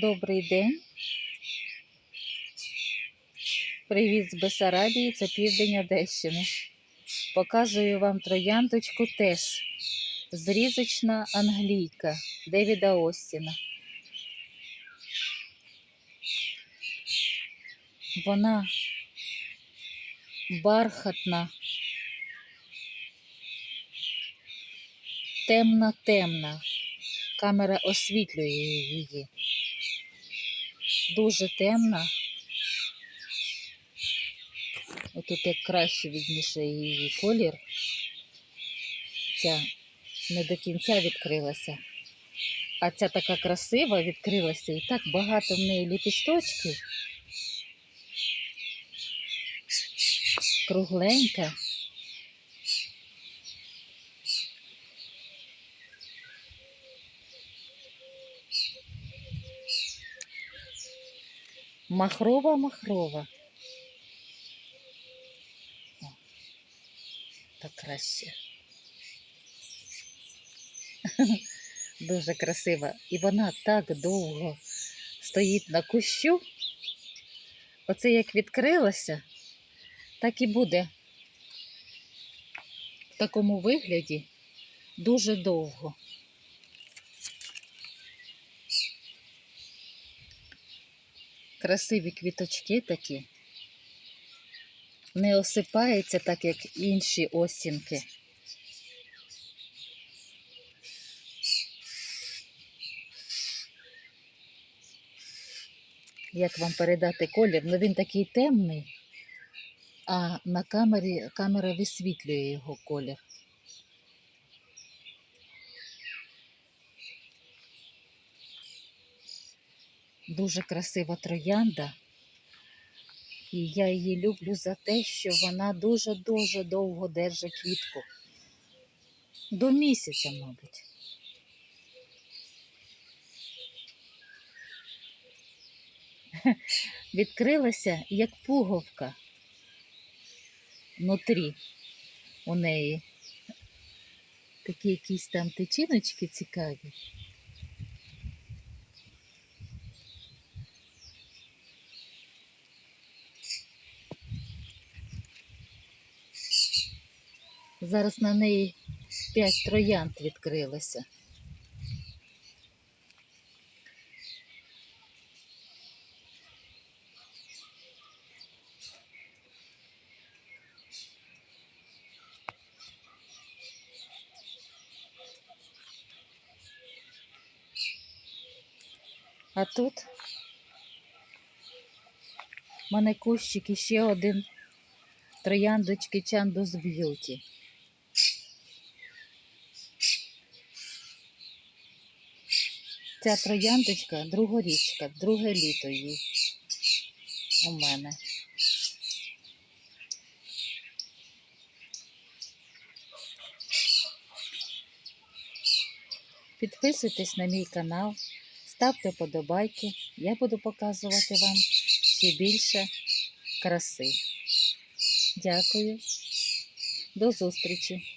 Добрий день. Привіт з Бесарабії, це південь Одещини. Показую вам трояндочку Тес. Зрізочна англійка Девіда Остіна. Вона бархатна, темна-темна. Камера освітлює її. Дуже темна. Отут як краще відніше її колір. Ця не до кінця відкрилася. А ця така красива відкрилася і так багато в неї ліпісточків. Кругленька. Махрова, махрова. О, так краще. Дуже красива. І вона так довго стоїть на кущу. Оце як відкрилася, так і буде в такому вигляді дуже довго. Красиві квіточки такі. Не осипається так, як інші осінки. Як вам передати колір? Ну він такий темний, а на камері камера висвітлює його колір. Дуже красива троянда. І я її люблю за те, що вона дуже-дуже довго держить квітку. До місяця, мабуть. Відкрилася як пуговка внутрі у неї. Такі якісь там тичиночки цікаві. Зараз на неї п'ять троянд відкрилося. А тут в мене кущик і ще один трояндочки Чандус Б'юті. Ця трояндочка другорічка, друге літо їй у мене. Підписуйтесь на мій канал, ставте подобайки. Я буду показувати вам ще більше краси. Дякую. До зустрічі!